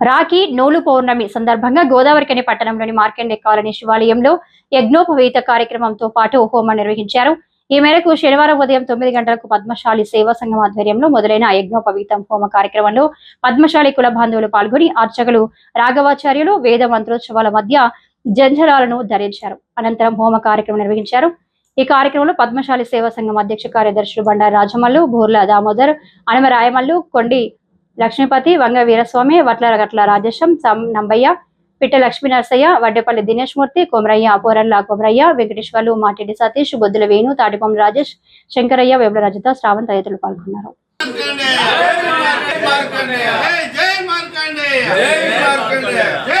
రాఖీ నూలు పౌర్ణమి సందర్భంగా గోదావరికని పట్టణంలోని మార్కెండే కాలనీ శివాలయంలో యజ్ఞోపవీత కార్యక్రమంతో పాటు హోమం నిర్వహించారు. ఈ మేరకు శనివారం ఉదయం తొమ్మిది గంటలకు పద్మశాలి సేవా సంఘం ఆధ్వర్యంలో మొదలైన యజ్ఞోపవీతం హోమ కార్యక్రమంలో పద్మశాలి కుల బాంధవులు పాల్గొని అర్చకులు రాఘవాచార్యులు వేద మంత్రోత్సవాల మధ్య జంజరాలను ధరించారు. అనంతరం హోమ కార్యక్రమం నిర్వహించారు. ఈ కార్యక్రమంలో పద్మశాలి సేవా సంఘం అధ్యక్ష కార్యదర్శులు బండారు రాజమల్లు బూర్ల దామోదర్ అనమ రాయమల్లు కొండి లక్ష్మీపతి వంగ వీరస్వామి వట్ల గట్ల రాజేశం సం నంబయ్య పిట్ట లక్ష్మీ నర్సయ్య వడ్డేపల్లి దినేష్ మూర్తి కొమరయ్య పోరల్ల కొమరయ్య వెంకటేశ్వర్లు మాటిడి సతీష్ బొద్దుల వేణు తాటిపం రాజేష్ శంకరయ్య వేముల రజిత శ్రావణ్ తదితరులు పాల్గొన్నారు. జై జై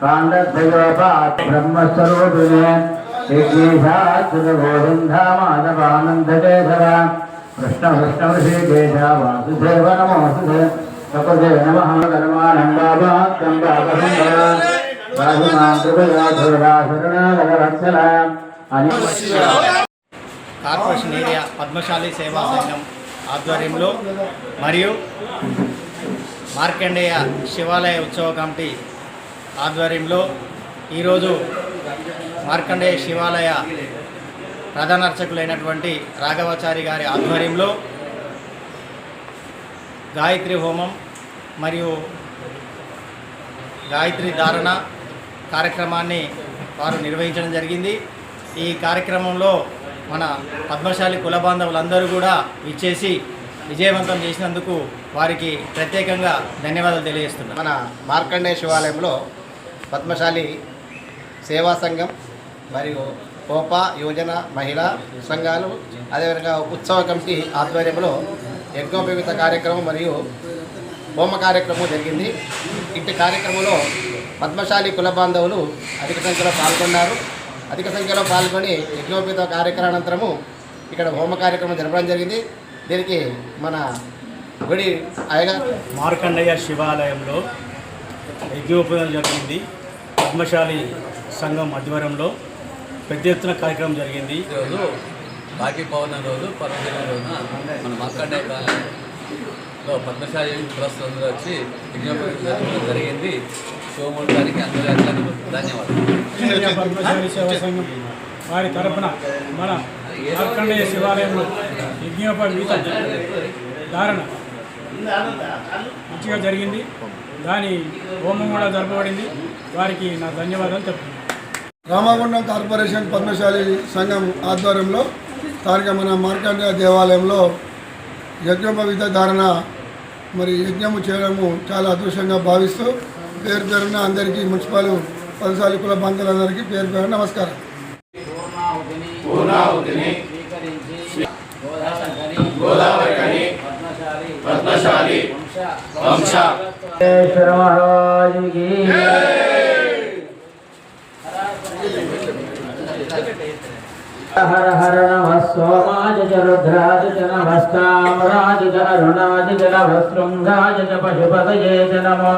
కాండద్వయోపాత్ బ్రహ్మస్వరూపిణే విఘ్నేశాచ్యుతగోవిందమాధవానందకేశవ కృష్ణ కృష్ణ ఋషికేశ వాసుదేవ అని కార్పొరేషన్ ఏరియా పద్మశాలి సేవా సంఘం ఆధ్వర్యంలో మరియు మార్కండేయ శివాలయ ఉత్సవ కమిటీ ఆధ్వర్యంలో ఈరోజు మార్కండేయ శివాలయ ప్రధాన అర్చకులైనటువంటి రాఘవాచారి గారి ఆధ్వర్యంలో గాయత్రి హోమం మరియు గాయత్రి ధారణ కార్యక్రమాన్ని వారు నిర్వహించడం జరిగింది. ఈ కార్యక్రమంలో మన పద్మశాలి కుల బాంధవులందరూ కూడా ఇచ్చేసి విజయవంతం చేసినందుకు వారికి ప్రత్యేకంగా ధన్యవాదాలు తెలియజేస్తున్నాను మన మార్కండేయ శివాలయంలో పద్మశాలి సేవా సంఘం మరియు కోప యోజన మహిళా సంఘాలు అదేవిధంగా ఉత్సవ కమిటీ ఆధ్వర్యంలో యజ్ఞోపవిత కార్యక్రమం మరియు హోమ కార్యక్రమం జరిగింది. ఇట్టి కార్యక్రమంలో పద్మశాలి కుల బాంధవులు అధిక సంఖ్యలో పాల్గొన్నారు. అధిక సంఖ్యలో పాల్గొని యజ్ఞోపేత కార్యక్రమానంతరము ఇక్కడ హోమ కార్యక్రమం జరపడం జరిగింది. దీనికి మన గుడి అయ్యగారు మార్కండయ్య శివాలయంలో యజ్ఞోపయోగం జరిగింది. పద్మశాలి సంఘం ఆధ్వర్యంలో పెద్ద ఎత్తున కార్యక్రమం జరిగింది. రోజు రాఖీ పౌర్ణమి రోజు పర్వదినం రోజున మన మార్కండే కాలనీలో పద్మశాలి కులస్తులందరూ వచ్చి విజ్ఞాపన జరిగింది. సోమూరు గారికి అందరూ ధన్యవాదాలు పద్మశాలి సేవా సంఘం వారి తరపున మన మార్కండయ్య శివాలయంలో యజ్ఞోపవీత ధారణ మంచిగా జరిగింది. దాని హోమం కూడా జరపబడింది. వారికి నా ధన్యవాదాలు చెప్తున్నాను రామగుండం కార్పొరేషన్ పద్మశాలి సంఘం ఆధ్వర్యంలో స్థానిక మన మార్కండేయ దేవాలయంలో యజ్ఞోపవిత ధారణ మరి యజ్ఞము చేయడము చాలా అదృష్టంగా భావిస్తూ పేరు పేరున అందరికీ మున్సిపల్ పదశాలి కుల బంధువులందరికీ పేరు పేరు నమస్కారం. మహారాజుకి హర హర నమ సోమాయ చ రుద్రాయ చ నమస్తామరాయ చ అరుణాయ చ నమశృంగాయ చ పశుపతయే చ నమో